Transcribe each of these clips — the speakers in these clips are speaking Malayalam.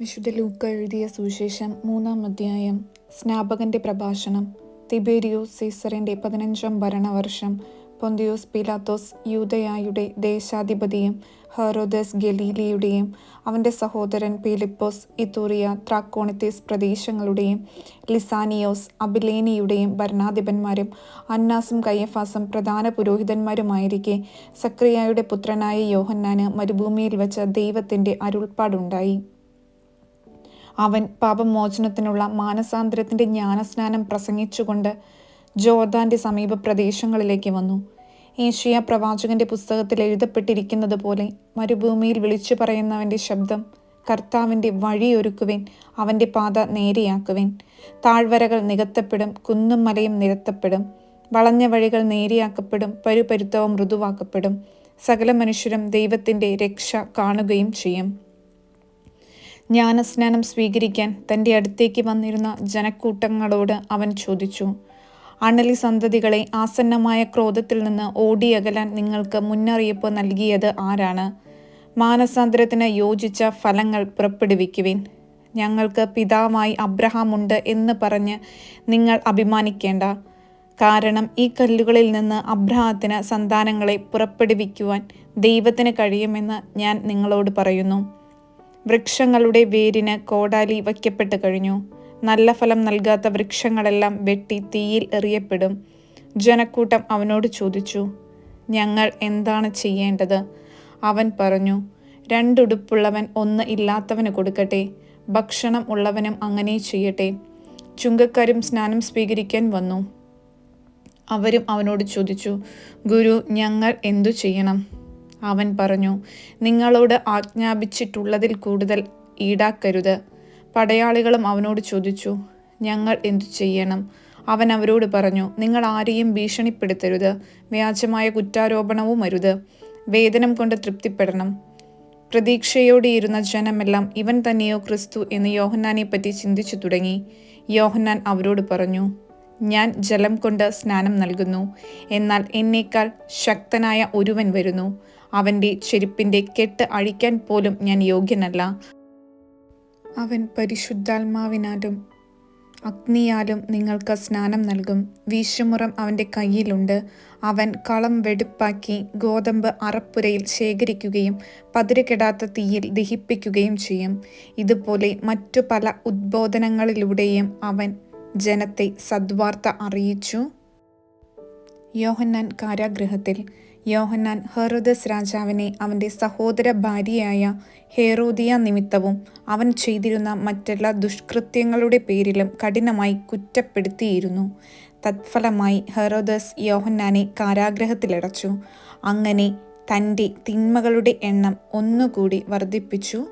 വിശുദ്ധ ലൂക്ക എഴുതിയ സുവിശേഷം മൂന്നാം അധ്യായം. സ്നാപകന്റെ പ്രഭാഷണം. തിബേരിയോസ് സീസറിന്റെ പതിനഞ്ചാം ഭരണവർഷം. പൊന്തിയോസ് പിലാത്തോസ് യൂതയായുടെ ദേശാധിപതിയും ഹെറോദസ് ഗലീലിയുടെയും അവന്റെ സഹോദരൻ പീലിപ്പോസ് ഇത്തൂറിയ ത്രാക്കോണിത്തീസ് പ്രദേശങ്ങളുടെയും ലിസാനിയോസ് അബിലേനിയുടെയും ഭരണാധിപന്മാരും അന്നാസും കയ്യഫാസും പ്രധാന പുരോഹിതന്മാരുമായിരിക്കെ സക്രിയായുടെ പുത്രനായ യോഹന്നാന് മരുഭൂമിയിൽ വച്ച ദൈവത്തിന്റെ അരുൾപ്പാടുണ്ടായി. അവൻ പാപമോചനത്തിനുള്ള മാനസാന്തരത്തിന്റെ ജ്ഞാനസ്നാനം പ്രസംഗിച്ചുകൊണ്ട് ജോർദാന്റെ സമീപ പ്രദേശങ്ങളിലേക്ക് വന്നു. ഏഷ്യ പ്രവാചകന്റെ പുസ്തകത്തിൽ എഴുതപ്പെട്ടിരിക്കുന്നത് പോലെ മരുഭൂമിയിൽ വിളിച്ചു പറയുന്നവന്റെ ശബ്ദം കർത്താവിന്റെ വഴിയൊരുക്കുവേൻ അവന്റെ പാത നേരെയാക്കുവേൻ. താഴ്വരകൾ നികത്തപ്പെടും കുന്നും മലയും നിരത്തപ്പെടും. വളഞ്ഞ വഴികൾ നേരെയാക്കപ്പെടും പരുപരുത്തവും മൃദുവാക്കപ്പെടും. സകല മനുഷ്യരും ദൈവത്തിന്റെ രക്ഷ കാണുകയും ചെയ്യും. ജ്ഞാനസ്നാനം സ്വീകരിക്കാൻ തന്റെ അടുത്തേക്ക് വന്നിരുന്ന ജനക്കൂട്ടങ്ങളോട് അവൻ ചോദിച്ചു അണലി സന്തതികളെ ആസന്നമായ ക്രോധത്തിൽ നിന്ന് ഓടിയകലാൻ നിങ്ങൾക്ക് മുന്നറിയിപ്പ് നൽകിയത് ആരാണ്? മാനസാന്തരത്തിന് യോജിച്ച ഫലങ്ങൾ പുറപ്പെടുവിക്കുവിൻ. ഞങ്ങൾക്ക് പിതാവായി അബ്രഹാമുണ്ട് എന്ന് പറഞ്ഞ് നിങ്ങൾ അഭിമാനിക്കേണ്ട. കാരണം ഈ കല്ലുകളിൽ നിന്ന് അബ്രഹാത്തിന് സന്താനങ്ങളെ പുറപ്പെടുവിക്കുവാൻ ദൈവത്തിന് കഴിയുമെന്ന് ഞാൻ നിങ്ങളോട് പറയുന്നു. വൃക്ഷങ്ങളുടെ വേരിന് കോടാലി വയ്ക്കപ്പെട്ട് കഴിഞ്ഞു. നല്ല ഫലം നൽകാത്ത വൃക്ഷങ്ങളെല്ലാം വെട്ടി തീയിൽ എറിയപ്പെടും. ജനക്കൂട്ടം അവനോട് ചോദിച്ചു ഞങ്ങൾ എന്താണ് ചെയ്യേണ്ടത്? അവൻ പറഞ്ഞു രണ്ടുടുപ്പുള്ളവൻ ഒന്ന് ഇല്ലാത്തവന് കൊടുക്കട്ടെ ഭക്ഷണം ഉള്ളവനും അങ്ങനെ ചെയ്യട്ടെ. ചുങ്കക്കാരും സ്നാനം സ്വീകരിക്കാൻ വന്നു. അവരും അവനോട് ചോദിച്ചു ഗുരു ഞങ്ങൾ എന്തു ചെയ്യണം? അവൻ പറഞ്ഞു നിങ്ങളോട് ആജ്ഞാപിച്ചിട്ടുള്ളതിൽ കൂടുതൽ ഈടാക്കരുത്. പടയാളികളും അവനോട് ചോദിച്ചു ഞങ്ങൾ എന്തു ചെയ്യണം? അവൻ അവരോട് പറഞ്ഞു നിങ്ങൾ ആരെയും ഭീഷണിപ്പെടുത്തരുത് വ്യാജമായ കുറ്റാരോപണവും അരുത് വേതനം കൊണ്ട് തൃപ്തിപ്പെടണം. പ്രതീക്ഷയോടെ ഇരുന്ന ജനമെല്ലാം ഇവൻ തന്നെയോ ക്രിസ്തു എന്ന് യോഹന്നാനെ പറ്റി ചിന്തിച്ചു തുടങ്ങി. യോഹന്നാൻ അവരോട് പറഞ്ഞു ഞാൻ ജലം കൊണ്ട് സ്നാനം നൽകുന്നു എന്നാൽ എന്നേക്കാൾ ശക്തനായ ഒരുവൻ വരുന്നു. അവന്റെ ചെരുപ്പിന്റെ കെട്ട് അഴിക്കാൻ പോലും ഞാൻ യോഗ്യനല്ല. അവൻ പരിശുദ്ധാത്മാവിനാലും അഗ്നിയാലും നിങ്ങൾക്ക് സ്നാനം നൽകും. വീശുമുറം അവന്റെ കയ്യിലുണ്ട്. അവൻ കളം വെടുപ്പാക്കി ഗോതമ്പ് അറപ്പുരയിൽ ശേഖരിക്കുകയും പതിരുകെടാത്ത തീയിൽ ദഹിപ്പിക്കുകയും ചെയ്യും. ഇതുപോലെ മറ്റു പല ഉദ്ബോധനങ്ങളിലൂടെയും അവൻ ജനത്തെ സദ്വാർത്ത അറിയിച്ചു. യോഹന്നാൻ കാരാഗൃഹത്തിൽ യോഹന്നാൻ ഹെറുദസ് രാജാവിനെ അവന്റെ സഹോദര ഭാര്യയായ ഹേറോദിയ നിമിത്തവും അവൻ ചെയ്തിരുന്ന മറ്റെല്ലാ ദുഷ്കൃത്യങ്ങളുടെ പേരിലും കഠിനമായി കുറ്റപ്പെടുത്തിയിരുന്നു. തത്ഫലമായി ഹെറോദസ് യോഹന്നാനെ കാരാഗ്രഹത്തിലടച്ചു. അങ്ങനെ തന്റെ തിന്മകളുടെ എണ്ണം ഒന്നുകൂടി വർദ്ധിപ്പിച്ചു.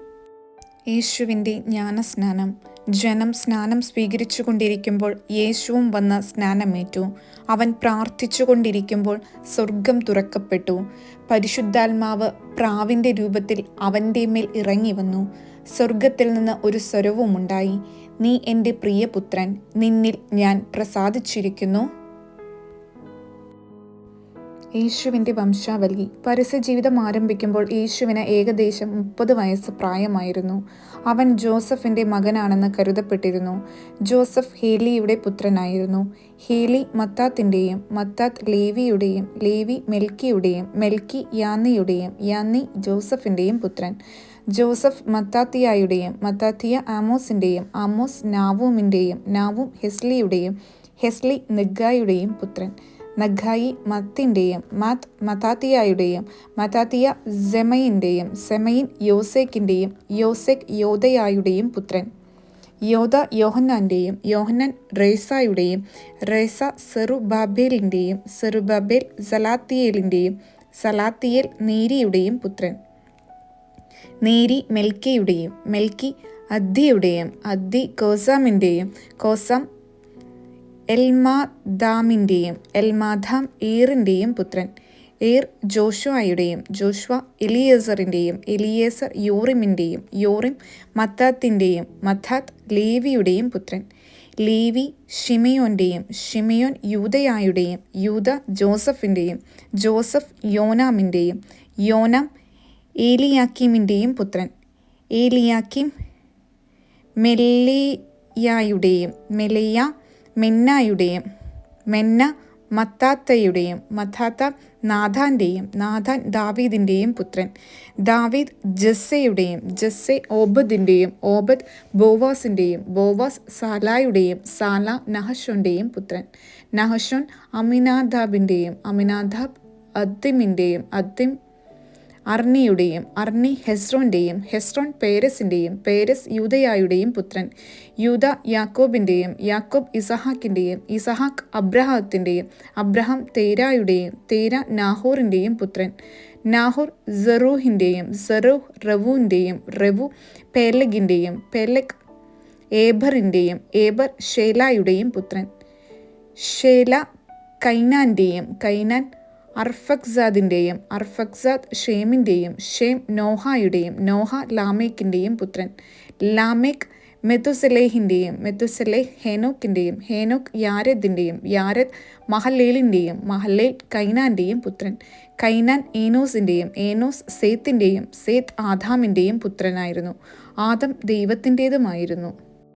യേശുവിന്റെ ജ്ഞാനസ്നാനം. ജനം സ്നാനം സ്വീകരിച്ചു കൊണ്ടിരിക്കുമ്പോൾ യേശുവും വന്ന് സ്നാനമേറ്റു. അവൻ പ്രാർത്ഥിച്ചു കൊണ്ടിരിക്കുമ്പോൾ സ്വർഗം തുറക്കപ്പെട്ടു. പരിശുദ്ധാത്മാവ് പ്രാവിന്റെ രൂപത്തിൽ അവന്റെ മേൽ ഇറങ്ങി വന്നു. സ്വർഗത്തിൽ നിന്ന് ഒരു സ്വരവുമുണ്ടായി. നീ എന്റെ പ്രിയപുത്രൻ നിന്നിൽ ഞാൻ പ്രസാദിച്ചിരിക്കുന്നു. യേശുവിന്റെ വംശാവലി. പരസ്യജീവിതം ആരംഭിക്കുമ്പോൾ യേശുവിന് ഏകദേശം മുപ്പത് വയസ്സ് പ്രായമായിരുന്നു. അവൻ ജോസഫിന്റെ മകനാണെന്ന് കരുതപ്പെട്ടിരുന്നു. ജോസഫ് ഹേലിയുടെ പുത്രനായിരുന്നു. ഹേലി മത്താത്തിന്റെയും മത്താത്ത് ലേവിയുടെയും ലേവി മെൽക്കിയുടെയും മെൽക്കി യാന്നിയുടെയും യാന്നി ജോസഫിന്റെയും പുത്രൻ. ജോസഫ് മത്താത്തിയായുടെയും മത്താത്തിയ ആമോസിന്റെയും ആമോസ് നാവൂമിന്റെയും നാവൂം ഹെസ്ലിയുടെയും ഹെസ്ലി നിഗായുടെയും പുത്രൻ. നഗായി മത്തിന്റെയും മാത് മതാത്തിയായുടെയും മതാത്തിയ സെമയിന്റെയും സെമയിൻ യോസേക്കിന്റെയും യോസെക് യോദയായുടെയും പുത്രൻ. യോധ യോഹന്നാന്റെയും യോഹന്നാൻ റേസായുടെയും റേസ സെറുബാബേലിന്റെയും സെറുബാബേൽ സലാത്തിയേലിന്റെയും സലാത്തിയേൽ നീരിയുടെയും പുത്രൻ. നേരി മെൽക്കിയുടെയും മെൽക്കി അദ്ദിയുടെയും അദ്ദി കോസാമിന്റെയും കോസാം എൽമാദാമിന്റെയും എൽമാദാം ഈറിന്റെയും പുത്രൻ. ഏർ ജോഷുവായുടെയും ജോഷുവ എലിയേസറിന്റെയും എലിയേസർ യോറിമിന്റെയും യോറിം മത്താത്തിന്റെയും മത്താത്ത് ലേവിയുടെയും പുത്രൻ. ലേവി ഷിമയോന്റെയും ഷിമയോൻ യൂതയായുടെയും യൂത ജോസഫിന്റെയും ജോസഫ് യോനാമിന്റെയും യോനാം ഏലിയാക്കിമിന്റെയും പുത്രൻ. ഏലിയാക്കിം മെല്ലിയായുടെയും മെലിയ മെന്നായുടെയും മെന്ന മത്താത്തയുടെയും മത്താത്ത നാഥാന്റെയും നാഥാൻ ദാവീദിന്റെയും പുത്രൻ. ദാവീദ് ജസ്സയുടെയും ജസ്സെ ഓബദിന്റെയും ഓബദ് ബോവാസിന്റെയും ബോവാസ് സാലായുടെയും സാല നഹഷോന്റെയും പുത്രൻ. നഹഷോൻ അമിനാദാബിന്റെയും അമിനാദാബ് അദ്ദിമിന്റെയും അദ്ദിം അർണിയുടെയും അർണി ഹെസ്രോന്റെയും ഹെസ്രോൺ പേരസിന്റെയും പേരസ് യൂതയായുടെയും പുത്രൻ. യൂത യാക്കോബിന്റെയും യാക്കോബ് ഇസഹാക്കിന്റെയും ഇസഹാക്ക് അബ്രഹത്തിന്റെയും അബ്രഹാം തേരായുടെയും തേര നാഹോറിന്റെയും പുത്രൻ. നാഹോർ സെറൂഹിന്റെയും സെറൂഹ് റവുവിന്റെയും റവു പേലഗിന്റെയും പേലഗ് ഏബറിന്റെയും ഏബർ ഷേലായുടെയും പുത്രൻ. ഷേല കൈനാന്റെയും കൈനാൻ അർഫക്സാദിന്റെയും അർഫക്സാദ് ഷേമിന്റെയും ഷേം നോഹായുടെയും നോഹ ലാമേക്കിന്റെയും പുത്രൻ. ലാമേക്ക് മെത്തുസലേഹിന്റെയും മെത്തുസലേഹ് ഹേനോക്കിന്റെയും ഹേനോക്ക് യാരദിന്റെയും യാരദ് മഹലേലിന്റെയും മഹലേൽ കൈനാന്റെയും പുത്രൻ. കൈനാൻ ഏനോസിന്റെയും ഏനോസ് സേത്തിന്റെയും സേത്ത് ആദാമിന്റെയും പുത്രനായിരുന്നു. ആദം ദൈവത്തിന്റേതുമായിരുന്നു